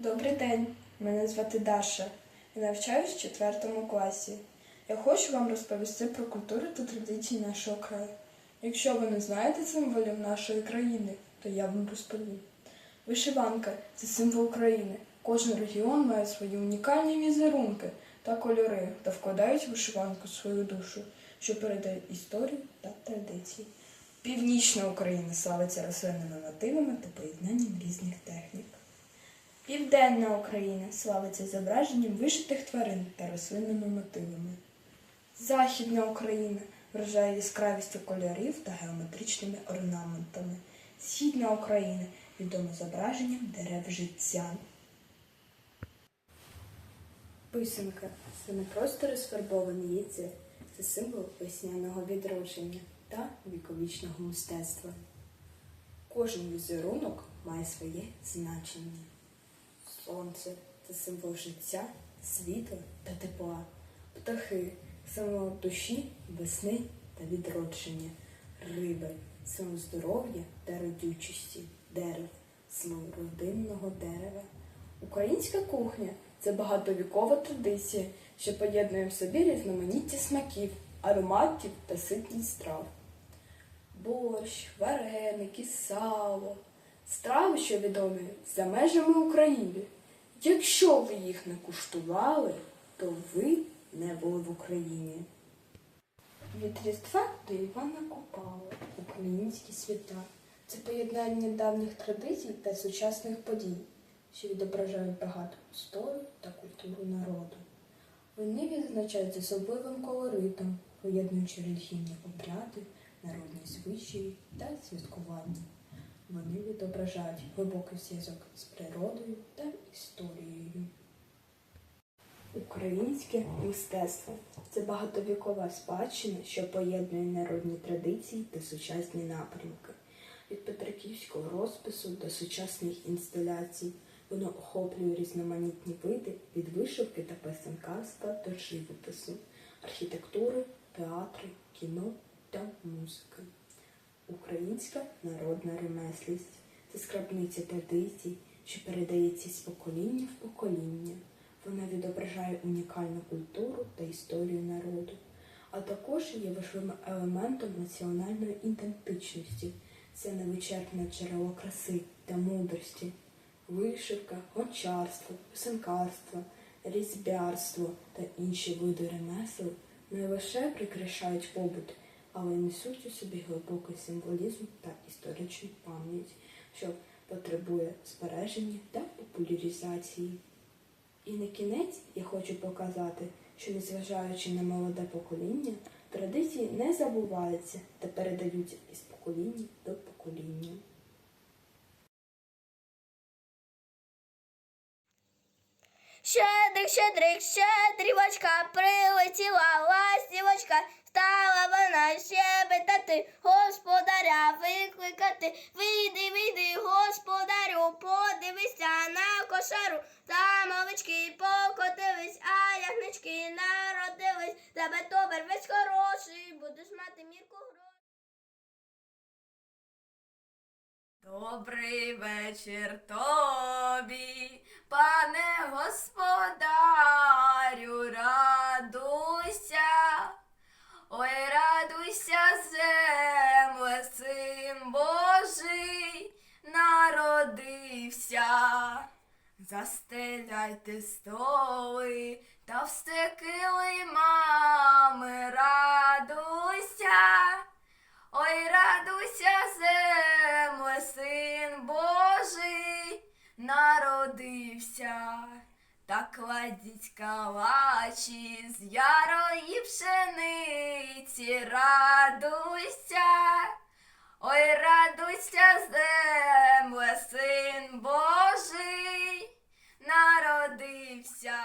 Добрий день, мене звати Даша. Я навчаюсь в 4 класі. Я хочу вам розповісти про культуру та традиції нашого краю. Якщо ви не знаєте символів нашої країни, то я вам розповім. Вишиванка це символ України. Кожен регіон має свої унікальні візерунки та кольори та вкладають в вишиванку свою душу, що передає історію та традиції. Північна Україна славиться рослинними мотивами та поєднанням різних технік. Південна Україна славиться зображенням вишитих тварин та рослинними мотивами. Західна Україна вражає яскравістю кольорів та геометричними орнаментами. Східна Україна відома зображенням дерев життя. Писанка це не просто розфарбоване яйце, це символ весняного відродження та віковічного мистецтва. Кожен візерунок має своє значення. Сонце це символ життя, світла та тепла. Птахи символ душі, весни та відродження. Риби символ здоров'я та родючості. Дерево символ родинного дерева. Українська кухня це багатовікова традиція, що поєднує в собі різноманіття смаків, ароматів та ситність страв борщ, вареники, сало, страви, що відомі за межами України. Якщо ви їх не куштували, то ви не були в Україні. Від Різдва до Івана Купала українські свята це поєднання давніх традицій та сучасних подій, що відображають багату історію та культуру народу. Вони відзначають особливим колоритом, поєднуючи релігійні обряди, народні звичаї та святкування. Вони відображають глибокий зв'язок з природою та історією. Українське мистецтво це багатовікова спадщина, що поєднує народні традиції та сучасні напрямки. Від петриківського розпису до сучасних інсталяцій воно охоплює різноманітні види від вишивки та писанкарства до живопису, архітектури, театри, кіно та музики. Українська народна ремеслість це скрабниця традицій, що передається з покоління в покоління. Вона відображає унікальну культуру та історію народу, а також є важливим елементом національної ідентичності. Це невичерпне джерело краси та мудрості, вишивка, гончарство, писанкарство, різьбярство та інші види ремесел не лише прикрашають побут, але й несуть у собі глибокий символізм та історичну пам'ять, що потребує збереження та популяризації. І на кінець я хочу показати, що незважаючи на молоде покоління, традиції не забуваються та передаються із покоління до покоління. Щедрик, щедрик, щедрівочка, прилетіла ластівочка, стала вона щебетати, господаря викликати. Вийди, вийди, господарю, подивися на кошару. Замовички покотились, а ягнички народились. Тебе тобер весь хороший, будеш мати мірку грошей. Добрий вечір тобі, пане господарю, Застеляйте столи та встекили мами, радуйся. Ой, радуйся, земле, син Божий народився, та кладіть калачі з ярої пшениці, радуйся, ой, радуйся, земле, син народився.